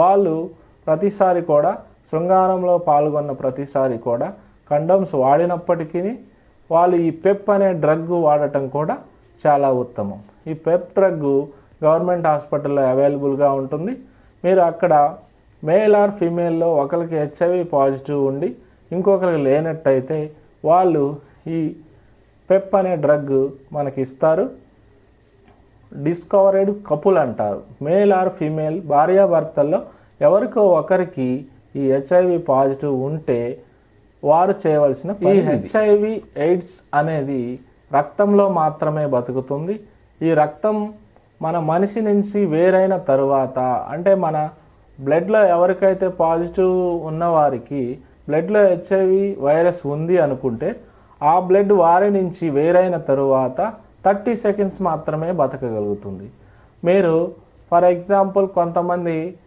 వాళ్ళు ప్రతిసారి కూడా శృంగారంలో పాల్గొన్న ప్రతిసారి కూడా కండమ్స్ వాడినప్పటికీ వాళ్ళు ఈ పెప్ అనే డ్రగ్ వాడటం కూడా చాలా ఉత్తమం. ఈ పెప్ డ్రగ్ గవర్నమెంట్ హాస్పిటల్లో అవైలబుల్గా ఉంటుంది. మీరు అక్కడ మేల్ ఆర్ ఫీమేల్లో ఒకరికి హెచ్ఐవి పాజిటివ్ ఉండి ఇంకొకరికి లేనట్టయితే వాళ్ళు ఈ పెప్ అనే డ్రగ్ మనకి ఇస్తారు. డిస్కవరెడ్ కపుల్ అంటారు. మేల్ ఆర్ ఫీమేల్ భార్యాభర్తల్లో ఎవరికో ఒకరికి ఈ హెచ్ఐవి పాజిటివ్ ఉంటే వారు చేయవలసిన ఈ హెచ్ఐవి ఎయిడ్స్ అనేది రక్తంలో మాత్రమే బతుకుతుంది. ఈ రక్తం మన మనిషి నుంచి వేరైన తరువాత అంటే మన బ్లడ్లో ఎవరికైతే పాజిటివ్ ఉన్న వారికి బ్లడ్లో హెచ్ఐవి వైరస్ ఉంది అనుకుంటే ఆ బ్లడ్ వారి నుంచి వేరైన తరువాత థర్టీ సెకండ్స్ మాత్రమే బతకగలుగుతుంది. మీరు ఫర్ ఎగ్జాంపుల్ కొంతమంది